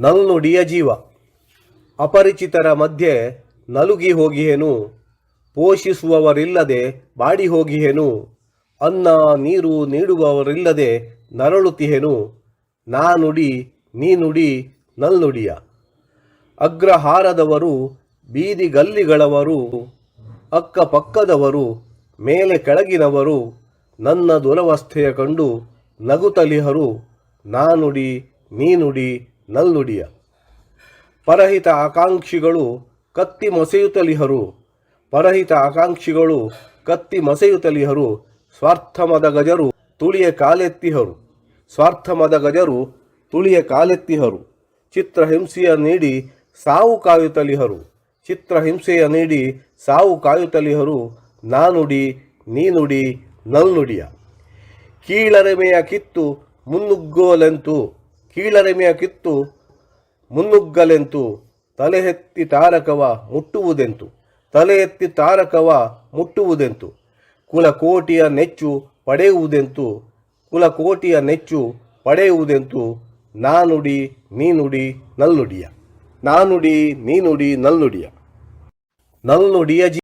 ನಲ್ನುಡಿಯ ಜೀವ. ಅಪರಿಚಿತರ ಮಧ್ಯೆ ನಲುಗಿ ಹೋಗಿಹೆನು. ಪೋಷಿಸುವವರಿಲ್ಲದೆ ಬಾಡಿ ಹೋಗಿಹೆನು. ಅನ್ನ, ನೀರು ನೀಡುವವರಿಲ್ಲದೆ ನರಳುತ್ತಿಹೆನು. ನಾನುಡಿ ನೀನುಡಿ ನಲ್ನುಡಿಯ ಅಗ್ರಹಾರದವರು ಬೀದಿಗಲ್ಲಿಗಳವರು ಅಕ್ಕಪಕ್ಕದವರು ಮೇಲೆ ಕೆಳಗಿನವರು. ನನ್ನ ದುರವಸ್ಥೆಯ ಕಂಡು ನಗುತಲಿಹರು. ನಾನುಡಿ ನೀನುಡಿ ನಲ್ನುಡಿಯ ಪರಹಿತ ಆಕಾಂಕ್ಷಿಗಳು ಕತ್ತಿ ಮೊಸೆಯುತ್ತಲಿಹರು. ಪರಹಿತ ಆಕಾಂಕ್ಷಿಗಳು ಕತ್ತಿ ಮಸೆಯುತ್ತಲಿಹರು. ಸ್ವಾರ್ಥಮದ ಗಜರು ತುಳಿಯ ಕಾಲೆತ್ತಿಹರು. ಸ್ವಾರ್ಥಮದ ಗಜರು ತುಳಿಯ ಕಾಲೆತ್ತಿಹರು. ಚಿತ್ರಹಿಂಸೆಯ ನೀಡಿ ಸಾವು ಕಾಯುತ್ತಲಿಹರು. ಚಿತ್ರಹಿಂಸೆಯ ನೀಡಿ ಸಾವು ಕಾಯುತ್ತಲಿಹರು. ನಾನುಡಿ, ನೀನುಡಿ ನಲ್ನುಡಿಯ ಕೀಳರಿಮೆಯ ಕಿತ್ತು ಮುನ್ನುಗ್ಗೋಲೆಂತು ಕೀಳರಿಮೆಯ ಕಿತ್ತು ಮುನ್ನುಗ್ಗಲೆಂತು ತಲೆ ತಾರಕವ ಮುಟ್ಟುವುದೆಂತು. ತಲೆ ಎತ್ತಿ ತಾರಕವ ಮುಟ್ಟುವುದೆಂತು. ಕುಲಕೋಟಿಯ ನೆಚ್ಚು ಪಡೆಯುವುದೆಂತು. ಕುಲಕೋಟಿಯ ನೆಚ್ಚು ಪಡೆಯುವುದೆಂತು. ನಾನುಡಿ, ನೀನುಡಿ, ನಲ್ಲುಡಿಯ. ನಾನುಡಿ, ನೀನುಡಿ, ನಲ್ಲುಡಿಯ. ನಲ್ಲುಡಿಯ ಜೀ